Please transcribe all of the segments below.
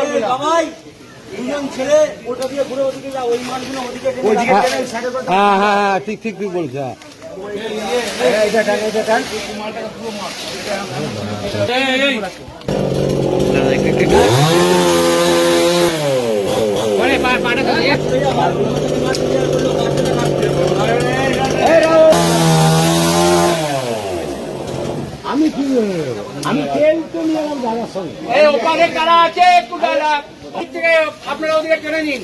না। দুজন ছেলে ওটা দিয়ে ঘুরে ওদিকে যা ওই মালগুলো ওদিকে টেনে ওইদিকে রাখ। টেনে সাইডে করে দাও। হ্যাঁ হ্যাঁ হ্যাঁ ঠিক ঠিক ঠিক বলছে হ্যাঁ। আমি তেল তো নিয়ে আমার দাদার সঙ্গে। এই ওপারে কারা আছে একটু ডালা থেকে আপনারা ওদিকে টেনে নিন।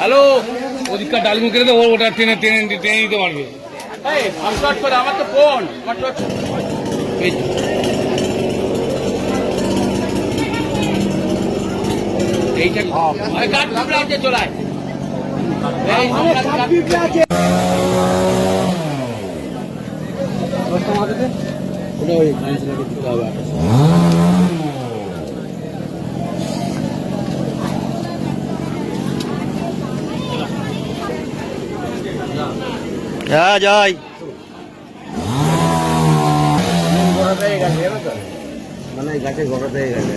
হ্যালো? ওদিককার ডালমু কেটে দেবো ওটা টেনে টেনে টেনে নিতে পারবে। আমার তো ফোন এইটা কাঠ টুকরা আছে চলায় এই আমরা কাঠ- ওটা ওই কাউন্সিলরকে দিতে হবে হ্যাঁ যাই গোড়াতে গেছে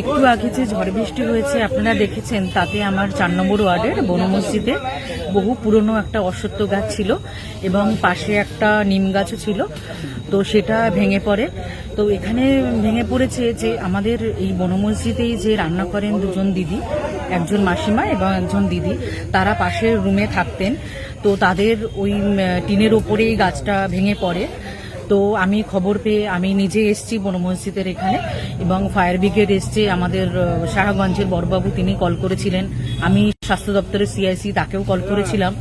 একটু আগে যে ঝড় বৃষ্টি হয়েছে, আপনারা দেখেছেন, তাতে আমার চার নম্বর ওয়ার্ডের বন মসজিদে বহু পুরনো একটা অশ্বত্থ গাছ ছিল এবং পাশে একটা নিম গাছও ছিল। তো সেটা ভেঙে পড়ে। তো এখানে ভেঙে পড়েছে যে আমাদের এই বন মসজিদেই যে রান্না করেন দুজন দিদি, একজন মাসিমা এবং একজন দিদি, তারা পাশের রুমে থাকতেন। তো তাদের ওই টিনের ওপরেই গাছটা ভেঙে পড়ে। তো আমি খবর পেয়ে আমি নিজে এসেছি বন মসজিদের এখানে এবং ফায়ার ব্রিগেড এসছে আমাদের আহ, সাহাগঞ্জের বড়বাবু তিনি কল করেছিলেন। আমি স্বাস্থ্য দপ্তরের সিআইসি তাকেও কল করেছিলাম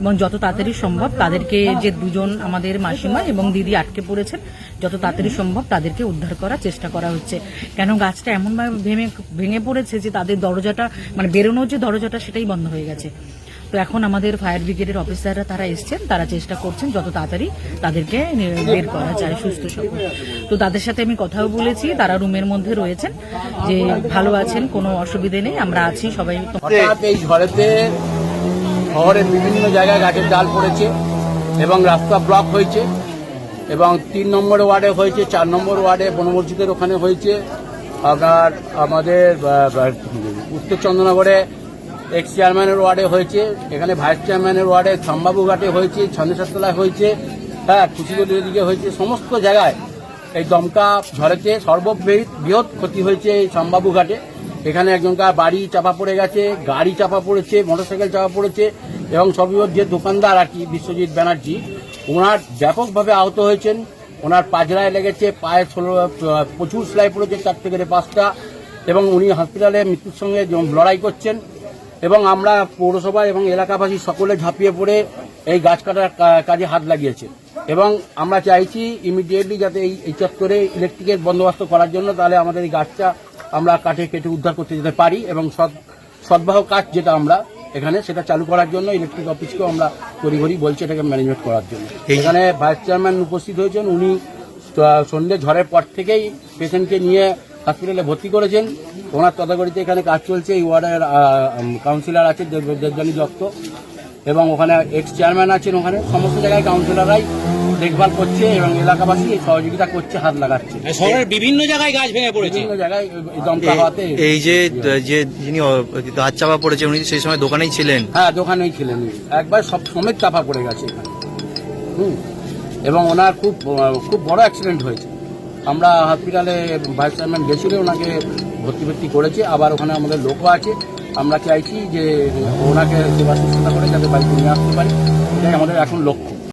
এবং যত তাড়াতাড়ি সম্ভব তাদেরকে যে দুজন আমাদের মাসিমা এবং দিদি আটকে পড়েছেন যত তাড়াতাড়ি সম্ভব তাদেরকে উদ্ধার করার চেষ্টা করা হচ্ছে। কেন গাছটা এমনভাবে ভেঙে ভেঙে পড়েছে যে তাদের দরজাটা মানে বেরোনোর যে দরজাটা সেটাই বন্ধ হয়ে গেছে। তো এখন আমাদের ফায়ার ব্রিগেডের অফিসাররা তারা এসছেন, তারা চেষ্টা করছেন যত তাড়াতাড়ি তাদেরকে বের করা যায় সুস্থ সবল। তো তাদের সাথে আমি কথাও বলেছি, তারা রুমের মধ্যে রয়েছেন, যে ভালো আছেন, কোনো অসুবিধে নেই, আমরা আছি, সবাই এই ঝড়েতে শহরের বিভিন্ন জায়গায় গাছের ডাল পড়েছে এবং রাস্তা ব্লক হয়েছে এবং তিন নম্বর ওয়ার্ডে হয়েছে, চার নম্বর ওয়ার্ডে বনমসজিদের ওখানে হয়েছে। আপনার আমাদের উত্তর চন্দ্রনগরে এক্স চেয়ারম্যানের ওয়ার্ডে হয়েছে, এখানে ভাইস চেয়ারম্যানের ওয়ার্ডে ঘাটে হয়েছে ছন্দেশ্বরতলায় হয়েছে হ্যাঁ কুচিগলির দিকে হয়েছে, সমস্ত জায়গায় এই দমকা ঝড়েতে সর্ববৃহৎ বৃহৎ ক্ষতি হয়েছে এই ঘাটে। এখানে একজনকার বাড়ি চাপা পড়ে গেছে, গাড়ি চাপা পড়েছে মোটরসাইকেল চাপা পড়েছে এবং সর্ববৃহৎ যে দোকানদার আর কি বিশ্বজিৎ ব্যানার্জি, ওনার ব্যাপকভাবে আহত হয়েছেন। ওনার পাজরায় লেগেছে, পায়ে ষোলো প্রচুর সেলাই পড়েছে চার থেকে পাঁচটা এবং উনি হসপিটালে মৃত্যুর সঙ্গে লড়াই করছেন। এবং আমরা পৌরসভা এবং এলাকাবাসী সকলে ঝাঁপিয়ে পড়ে এই গাছ কাটার কাজে হাত লাগিয়েছে। এবং আমরা চাইছি ইমিডিয়েটলি যাতে এই এই চত্বরে ইলেকট্রিকের বন্দোবস্ত করার জন্য তাহলে আমাদের এই গাছটা আমরা কাটে কেটে উদ্ধার করতে যেতে পারি এবং সৎ সদ্বাহ কাজ যেটা আমরা এখানে সেটা চালু করার জন্য ইলেকট্রিক অফিসকেও আমরা তড়িঘড়ি বলছি এটাকে ম্যানেজমেন্ট করার জন্য। এখানে ভাইস চেয়ারম্যান উপস্থিত হয়েছেন। উনি সন্ধ্যে ঝড়ের পর থেকেই পেশেন্টকে নিয়ে হসপিটালে ভর্তি করেছেন। ওনার তদাগরিতে এখানে কাজ চলছে। এই ওয়ার্ডের কাউন্সিলর আছে দেব- দেবযানী দত্ত। এবং ওখানে এক্স চেয়ারম্যান আছেন ওখানে। সমস্ত জায়গায় কাউন্সিলররাই দেখভাল করছে এবং এলাকাবাসী সহযোগিতা করছে হাত লাগাচ্ছে। শহরের বিভিন্ন জায়গায় গাছ ভেঙে পড়েছে। বিভিন্ন জায়গায় এই দমকা এ- এই যে যে যিনি গাছ চাপা পড়েছে উনি সেই সময় দোকানেই ছিলেন? হ্যাঁ দোকানেই ছিলেন একবার সব সমেত চাপা পড়ে গেছে এখানে। হুম। এবং ওনার খুব খুব বড় অ্যাক্সিডেন্ট হয়েছে। আমরা হসপিটালে ভাইস চেয়ারম্যান গেছিল, ওনাকে ভর্তি ভর্তি করেছি। আবার ওখানে আমাদের লোকও আছে। আমরা চাইছি যে ওনাকে সেবা শুশ্রূষা করে যাতে বাড়িতে নিয়ে আসতে পারি। এটাই আমাদের এখন লক্ষ্য।